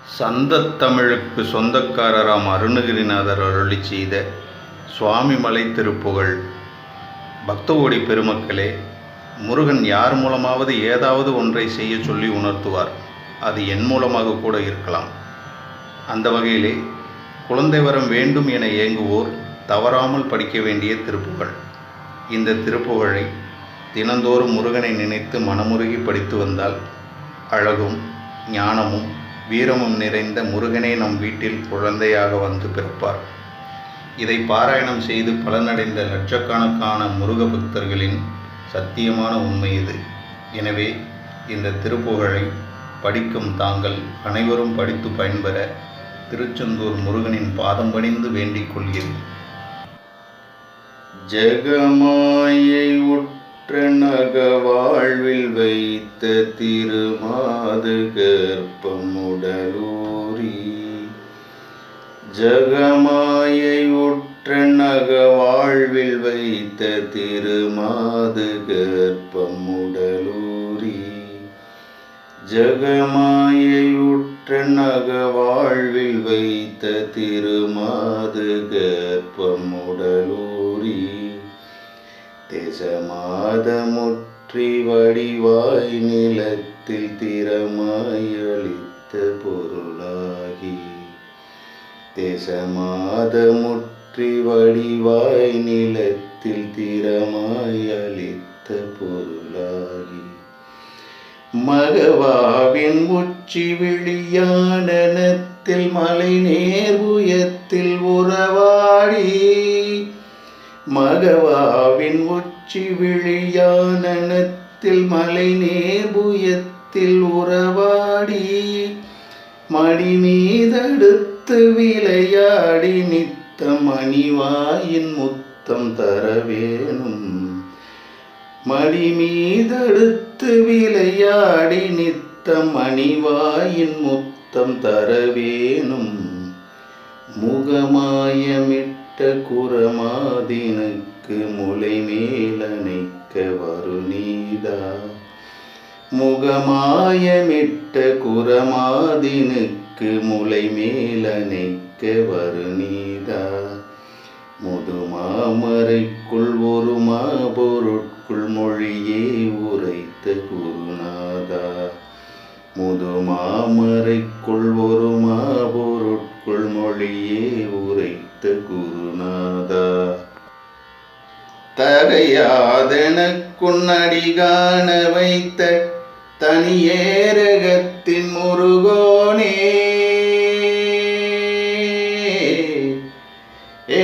சந்தத்தமிழுக்கு சொந்தக்காரராம் அருணகிரிநாதர் அருளி செய்த சுவாமிமலை திருப்புகழ். பக்தகோடி பெருமக்களே முருகன் யார் மூலமாவது ஏதாவது ஒன்றை செய்ய சொல்லி உணர்த்துவார். அது என் மூலமாக கூட இருக்கலாம். அந்த வகையிலே குழந்தை வரம் வேண்டும் என ஏங்குவோர் தவறாமல் படிக்க வேண்டிய திருப்புகழ். இந்த திருப்புகழை தினந்தோறும் முருகனை நினைத்து மனமுருகி படித்து வந்தால் அழகும் ஞானமும் வீரமும் நிறைந்த முருகனே நம் வீட்டில் குழந்தையாக வந்து பிறப்பார். இதை பாராயணம் செய்து பலனடைந்த லட்சக்கணக்கான முருக பக்தர்களின் சத்தியமான உண்மை இது. எனவே இந்த திருப்புகழை படிக்கும் தாங்கள் அனைவரும் படித்து பயன்பெற திருச்செந்தூர் முருகனின் பாதம் பணிந்து வேண்டிக் கொள்கிறேன். ஜெகமாயை உட் நக வாழ்வில் வைத்த திருமாது கற்பமுடலூரி ஜகமாயை உற்ற நக வாழ்வில் வைத்த திருமாது கற்பமுடலூரி ஜகமாயை உற்ற நக வாழ்வில் வைத்த திருமாது கற்பமுடலூரி தேசமாதமுற்றி வடிவாய் நிலத்தில் திறமாய் அளித்த பொருளாகி. தேசமாதமுற்றி வடிவாய் நிலத்தில் திறமாய் அளித்த பொருளாகி. மகவாவின் உச்சி விழியானத்தில் மலை நேர் உயத்தில் உறவா பகவாவின் உச்சி விழியானத்தில் மலை நேபுயத்தில் உறவாடி மடி மீதடுத்து விளையாடி நித்த மணிவாயின் முத்தம் தர வேணும் மடி மீதடுத்து விளையாடி நித்த மணிவாயின் முத்தம் தர வேணும் முகமாயமிட்டு குரமாதினுக்கு முளை மேலணைக்க வருநீதா முகமாயமிட்ட குரமாதினுக்கு முளை மேலணைக்க வருநீதா முதுமாமரைக்குள் ஒரு மாபொருட்குள் மொழியே உரைத்த குருநாதா. முதுமாமரைக்குள் ஒரு மாபொருட்குள் மொழியே தகையாதெனக்குன்னடி காண வைத்த தனியேரகத்தின் முருகோனே. ஏ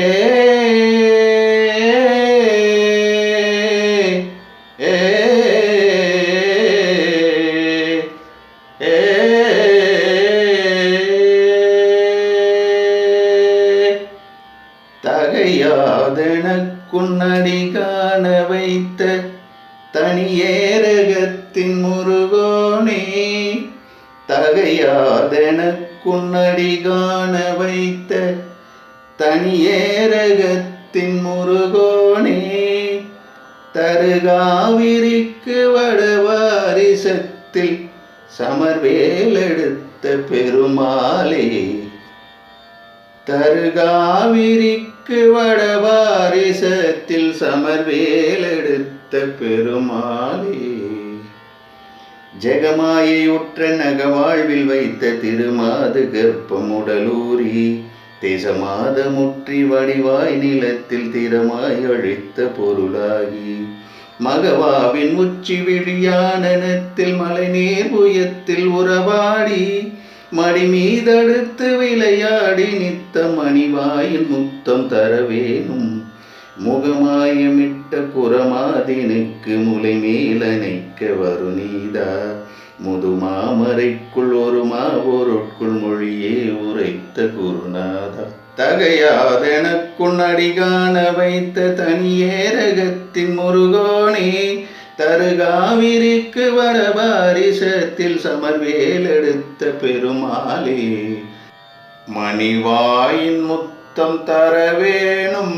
உன்னடி காண வைத்த தனியேரகத்தின் முருகோனே தகையாதெனக்குன்னடி காண வைத்த தனியேரகத்தின் முருகோனே தருகாவிரிக்கு வடவாரிசத்தில் சமர்வேலெடுத்த பெருமாளே தருகாவிரிக்கு வடவாரிசத்தில் சமர்வேலெடுத்த பெருமாளே. ஜெகமாயையுற்ற நகவாழ்வில் வைத்த திருமாது கர்ப்பமுடலூரி தேசமாதமுற்றி வடிவாய் நிலத்தில் திறமாய் அழித்த பொருளாகி. மகவாவின் உச்சி விழியானனத்தில் மலை நேர் புயத்தில் உறவாடி மடி மீதடுத்து விளையாடி நித்த மணிவாயில் முத்தம் தரவேனும். முகமாயமிட்ட குரமாதினுக்கு முலை மேலணைக்க வருநீதா. முதுமாமரைக்குள் ஒரு மாவொருட்குள் மொழியே உரைத்த குருநாதா. தகையாதெனக்குன் அடிகாண வைத்த தனியேரகத்தின் முருகோனே. தருகாவிரிக்கு வரபாரிசத்தில் சமர்வேல் எடுத்த பெருமாளே மணிவாயின் முத்தம் தர வேணும்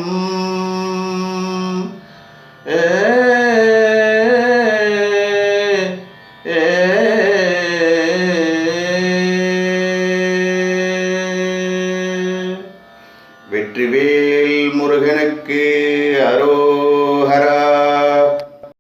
வெற்றிவேல் முருகனுக்கு அரோ